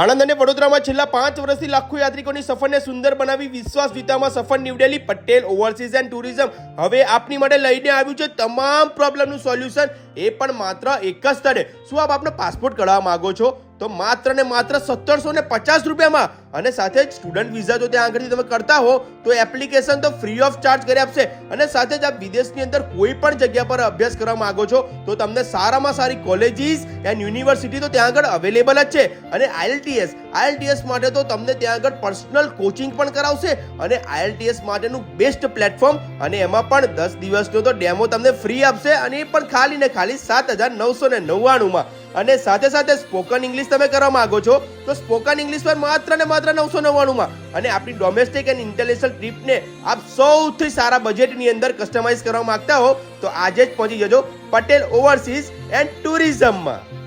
આણંદ અને વડોદરામાં છેલ્લા પાંચ વર્ષથી લાખો યાત્રિકોની સફરને સુંદર બનાવી વિશ્વાસ વિતામાં સફર નીવડેલી પટેલ ઓવરસીઝ એન્ડ ટુરિઝમ. હવે આપની માટે લઈને આવ્યું છે તમામ પ્રોબ્લેમનું સોલ્યુશન, એ પણ માત્ર એક જ સ્થળે. શું આપ આપનો પાસપોર્ટ કઢાવવા માંગો છો? તો માત્ર ને માત્ર સત્તરસો ને પચાસ રૂપિયામાં. અને સાથે જ સ્ટુડન્ટ વિઝા જો ત્યાં આગળથી તમે કરતા હો, તો એપ્લિકેશન તો ફ્રી ઓફ ચાર્જ કરી આપશે. અને સાથે જ આપ વિદેશની અંદર કોઈ પણ જગ્યા પર અભ્યાસ કરવા માંગો છો, તો તમને સારામાં સારી કોલેજીસ એન્ડ યુનિવર્સિટી તો ત્યાં આગળ અવેલેબલ જ છે. અને આઈએલટીએસ આઈએલટીએસ માટે તો તમને ત્યાં આગળ પર્સનલ કોચિંગ પણ કરાવશે. અને આઈએલટીએસ માટેનું બેસ્ટ પ્લેટફોર્મ અને એમાં પણ દસ દિવસનો તો ડેમો તમને ફ્રી આપશે, અને એ પણ ખાલી ને ખાલી સાત હજાર નવસો ને નવ્વાણુંમાં. અને સાથે સાથે સ્પોકન ઇંગ્લિશ તમે કરવા માંગો છો, તો સ્પોકન ઇંગ્લિશ પર માત્ર ને માત્ર નવસો નવ્વાણુંમાં અને આપણી ડોમેસ્ટિક એન્ડ ઇન્ટરનેશનલ ટ્રીપને આપ સૌથી સારા બજેટની અંદર કસ્ટમાઇઝ કરવા માંગતા હો, તો આજે જ પહોંચી જજો પટેલ ઓવરસીઝ એન્ડ ટુરિઝમમાં